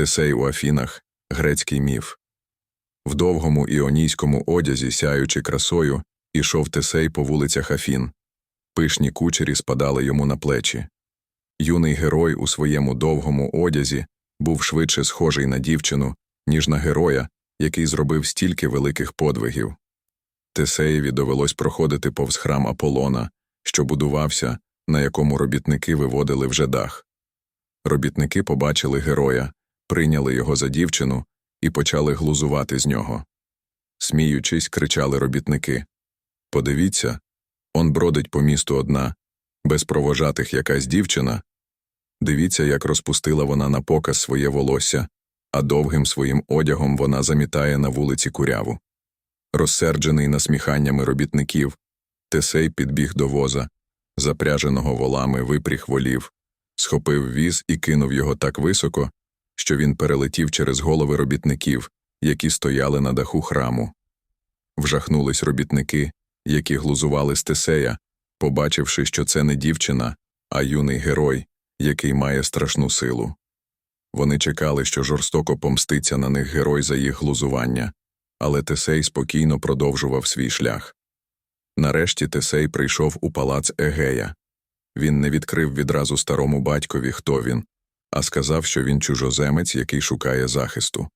Тесей у Афінах грецький міф. В довгому іонійському одязі, сяючи красою, ішов Тесей по вулицях Афін. Пишні кучері спадали йому на плечі. Юний герой у своєму довгому одязі був швидше схожий на дівчину, ніж на героя, який зробив стільки великих подвигів. Тесеєві довелось проходити повз храм Аполлона, що будувався, на якому робітники виводили вже дах. Робітники побачили героя, прийняли його за дівчину і почали глузувати з нього. Сміючись, кричали робітники Подивіться, он бродить по місту одна, без провожатих якась дівчина. Дивіться, як розпустила вона на показ своє волосся, а довгим своїм одягом вона замітає на вулиці куряву. Розсерджений насміханнями робітників, Тесей підбіг до воза, запряженого волами випріг волів, схопив віз і кинув його так високо, що він перелетів через голови робітників, які стояли на даху храму. Вжахнулись робітники, які глузували з побачивши, що це не дівчина, а юний герой, який має страшну силу. Вони чекали, що жорстоко помститься на них герой за їх глузування, але Тесей спокійно продовжував свій шлях. Нарешті Тесей прийшов у палац Егея. Він не відкрив відразу старому батькові, хто він, а сказав, що він чужоземець, який шукає захисту.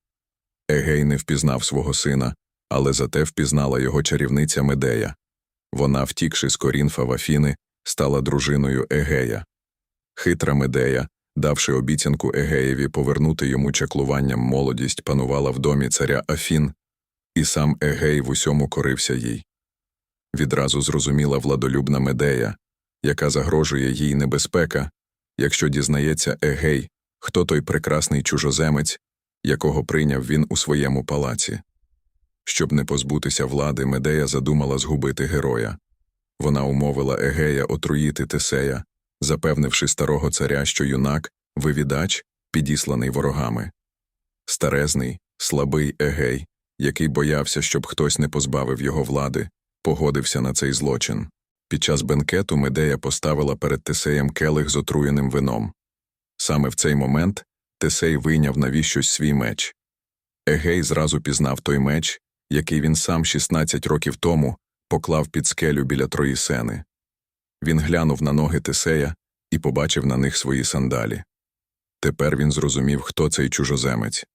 Егей не впізнав свого сина, але зате впізнала його чарівниця Медея. Вона, втікши з Корінфа в Афіни, стала дружиною Егея. Хитра Медея, давши обіцянку Егеєві повернути йому чаклуванням молодість, панувала в домі царя Афін, і сам Егей в усьому корився їй. Відразу зрозуміла владолюбна Медея, яка загрожує їй небезпека, якщо дізнається Егей, хто той прекрасний чужоземець, якого прийняв він у своєму палаці. Щоб не позбутися влади, Медея задумала згубити героя. Вона умовила Егея отруїти Тесея, запевнивши старого царя, що юнак, вивідач, підісланий ворогами. Старезний, слабий Егей, який боявся, щоб хтось не позбавив його влади, погодився на цей злочин. Під час бенкету Медея поставила перед Тесеєм келих з отруєним вином. Саме в цей момент Тесей вийняв навіщось свій меч. Егей зразу пізнав той меч, який він сам 16 років тому поклав під скелю біля Троїсени. Він глянув на ноги Тесея і побачив на них свої сандалі. Тепер він зрозумів, хто цей чужоземець.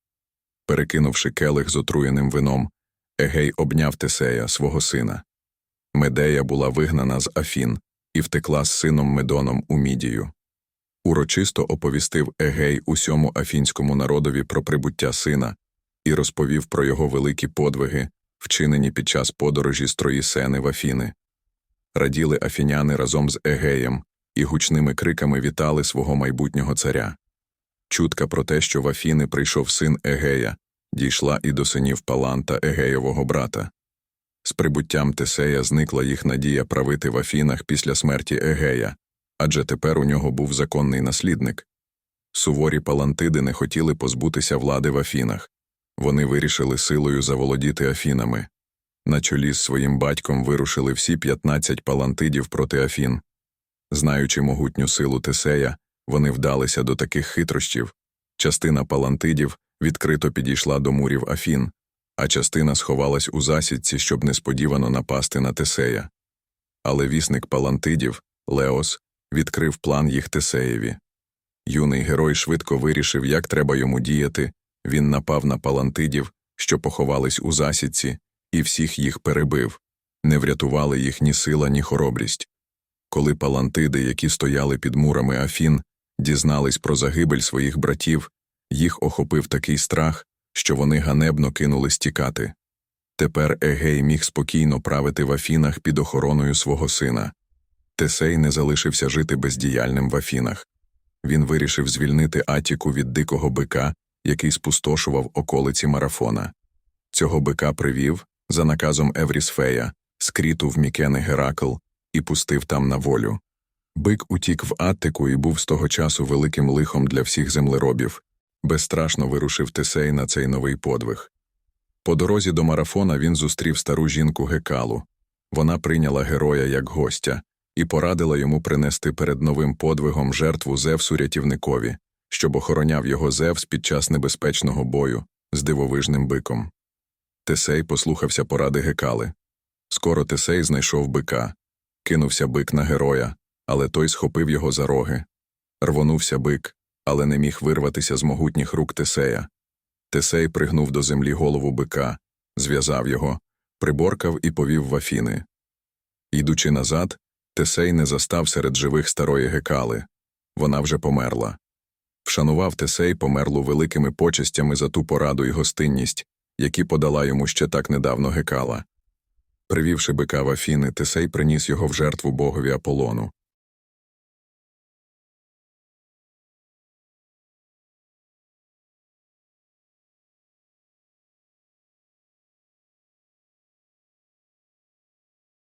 Перекинувши келих з отруєним вином, Егей обняв Тесея, свого сина. Медея була вигнана з Афін і втекла з сином Медоном у Мідію. Урочисто оповістив Егей усьому афінському народові про прибуття сина і розповів про його великі подвиги, вчинені під час подорожі з Троїсени в Афіни. Раділи афіняни разом з Егеєм і гучними криками вітали свого майбутнього царя. Чутка про те, що в Афіни прийшов син Егея, дійшла і до синів Паланта Егеєвого брата. З прибуттям Тесея зникла їх надія правити в Афінах після смерті Егея, адже тепер у нього був законний наслідник. Суворі палантиди не хотіли позбутися влади в Афінах. Вони вирішили силою заволодіти Афінами. На чолі з своїм батьком вирушили всі 15 палантидів проти Афін. Знаючи могутню силу Тесея, вони вдалися до таких хитрощів. Частина палантидів відкрито підійшла до мурів Афін, а частина сховалась у засідці, щоб несподівано напасти на Тесея. Але вісник палантидів, Леос, відкрив план їх Тесеєві. Юний герой швидко вирішив, як треба йому діяти. Він напав на палантидів, що поховались у засідці, і всіх їх перебив. Не врятували їх ні сила, ні хоробрість. Коли палантиди, які стояли під мурами Афін, дізнались про загибель своїх братів, їх охопив такий страх, що вони ганебно кинулись тікати. Тепер Егей міг спокійно правити в Афінах під охороною свого сина. Тесей не залишився жити бездіяльним в Афінах. Він вирішив звільнити Атіку від дикого бика, який спустошував околиці марафона. Цього бика привів, за наказом Еврісфея, скріту в Мікени Геракл і пустив там на волю. Бик утік в Аттику і був з того часу великим лихом для всіх землеробів, безстрашно вирушив Тесей на цей новий подвиг. По дорозі до марафона він зустрів стару жінку Гекалу. Вона прийняла героя як гостя і порадила йому принести перед новим подвигом жертву Зевсу рятівникові, щоб охороняв його Зевс під час небезпечного бою з дивовижним биком. Тесей послухався поради Гекали. Скоро Тесей знайшов бика, кинувся бик на героя, але той схопив його за роги. Рвонувся бик, але не міг вирватися з могутніх рук Тесея. Тесей пригнув до землі голову бика, зв'язав його, приборкав і повів в Афіни. Йдучи назад, Тесей не застав серед живих старої Гекали. Вона вже померла. Вшанував Тесей померлу великими почестями за ту пораду і гостинність, які подала йому ще так недавно Гекала. Привівши бика в Афіни, Тесей приніс його в жертву богові Аполлону.